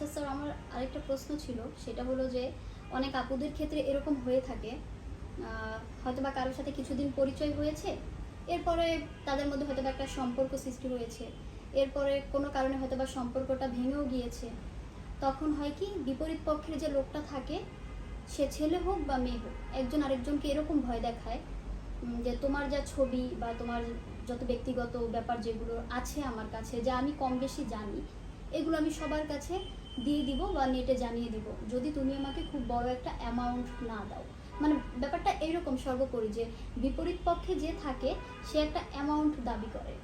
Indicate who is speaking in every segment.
Speaker 1: আচ্ছা স্যার, আমার আরেকটা প্রশ্ন ছিল। সেটা হলো যে, অনেক আপুদের ক্ষেত্রে এরকম হয়ে থাকে। হয়তো বা কারোর সাথে কিছুদিন পরিচয় হয়েছে, এরপরে তাদের মধ্যে হয়তো বা একটা সম্পর্ক সৃষ্টি হয়েছে, এরপরে কোনো কারণে হয়তো বা সম্পর্কটা ভেঙেও গিয়েছে। তখন হয় কি, বিপরীত পক্ষের যে লোকটা থাকে, সে ছেলে হোক বা মেয়ে হোক, একজন আরেকজনকে এরকম ভয় দেখায় যে তোমার যা ছবি বা তোমার যত ব্যক্তিগত ব্যাপার যেগুলো আছে আমার কাছে, যা আমি কম বেশি জানি, এগুলো আমি সবার কাছে দিয়ে দিব বা নেটে জানিয়ে দিব। যদি তুমি আমাকে খুব বড় একটা অ্যামাউন্ট না দাও। মানে ব্যাপারটা এইরকম সর্বোপরি যে বিপরীত পক্ষে যে থাকে, সে একটা অ্যামাউন্ট দাবি করে।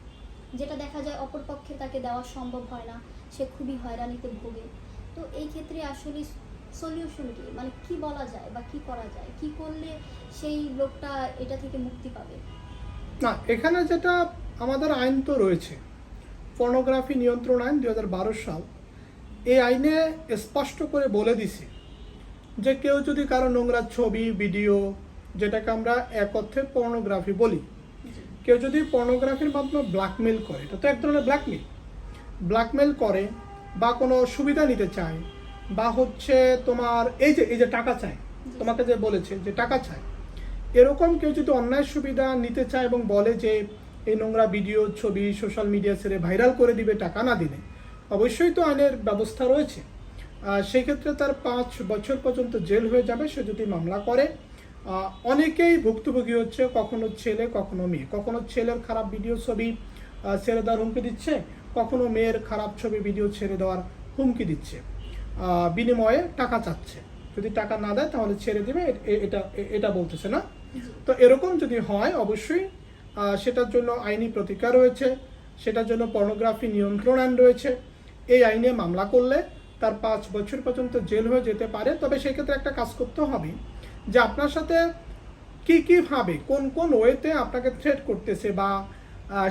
Speaker 1: যেটা দেখা যায় অপর পক্ষে তাকে দেওয়া সম্ভব হয় না, সে খুবই হয়রানিতে ভোগে। তো এই ক্ষেত্রে আসলে সলিউশন কি? মানে কি বলা যায় বা কি করা যায়? কি করলে সেই লোকটা এটা থেকে মুক্তি পাবে?
Speaker 2: না, এখানে যেটা আমাদের আইন তো রয়েছে। পর্নোগ্রাফি নিয়ন্ত্রণ আইন দুই হাজার বারো সাল। এই আইনে স্পষ্ট করে বলে দিছে যে কেউ যদি কারও নোংরা ছবি, ভিডিও, যেটাকে আমরা এক অর্থে পর্নোগ্রাফি বলি, কেউ যদি পর্নোগ্রাফির মাধ্যমে ব্ল্যাকমেল করে, এটা তো এক ধরনের ব্ল্যাকমেল ব্ল্যাকমেল করে বা কোনো সুবিধা নিতে চায়, বা হচ্ছে তোমার এই যে এই যে টাকা চায়, তোমাকে যে বলেছে যে টাকা চায়, এরকম কেউ যদি অন্যায় সুবিধা নিতে চায় এবং বলে যে এই নোংরা ভিডিও, ছবি সোশ্যাল মিডিয়া ছেড়ে ভাইরাল করে দিবে, টাকা না দিলে অবশ্যই তো আইনের ব্যবস্থা রয়েছে। সেই ক্ষেত্রে তার পাঁচ বছর পর্যন্ত জেল হয়ে যাবে, সে যদি মামলা করে। অনেকেই ভুক্তভোগী হচ্ছে, কখনো ছেলে, কখনো মেয়ে। কখনো ছেলের খারাপ ভিডিও ছবি ছেড়ে দেওয়ার হুমকি দিচ্ছে। কখনো মেয়ের খারাপ ছবি, ভিডিও ছেড়ে দেওয়ার হুমকি দিচ্ছে। বিনিময়ে টাকা চাচ্ছে। যদি টাকা না দেয়, তাহলে ছেড়ে দেবে। এটা এটা বলতেছে না। তো এরকম যদি হয়, অবশ্যই সেটার জন্য আইনি প্রতিকার রয়েছে। সেটার জন্য পর্নোগ্রাফি নিয়ন্ত্রণ আইন রয়েছে। এই আইনে মামলা করলে তার পাঁচ বছর পর্যন্ত জেল হয়ে যেতে পারে, তবে সেক্ষেত্রে একটা কাজ করতে হবে যে আপনার সাথে কি কীভাবে কোন কোন ওয়েতে আপনাকে থ্রেট করতেছে বা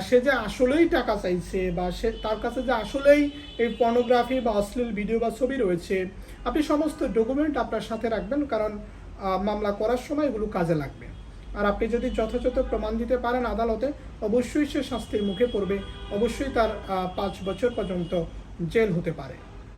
Speaker 2: সে যে আসলেই টাকা চাইছে বা সে, তার কাছে যে আসলেই এই পর্নোগ্রাফি বা অশ্লীল ভিডিও বা ছবি রয়েছে, আপনি সমস্ত ডকুমেন্ট আপনার সাথে রাখবেন কারণ মামলা করার সময় এগুলো কাজে লাগবে। আর আপনি যদি যথাযথ প্রমাণ দিতে পারেন আদালতে, অবশ্যই সে শাস্তির মুখে পড়বে, অবশ্যই তার পাঁচ বছর পর্যন্ত জেল হতে পারে।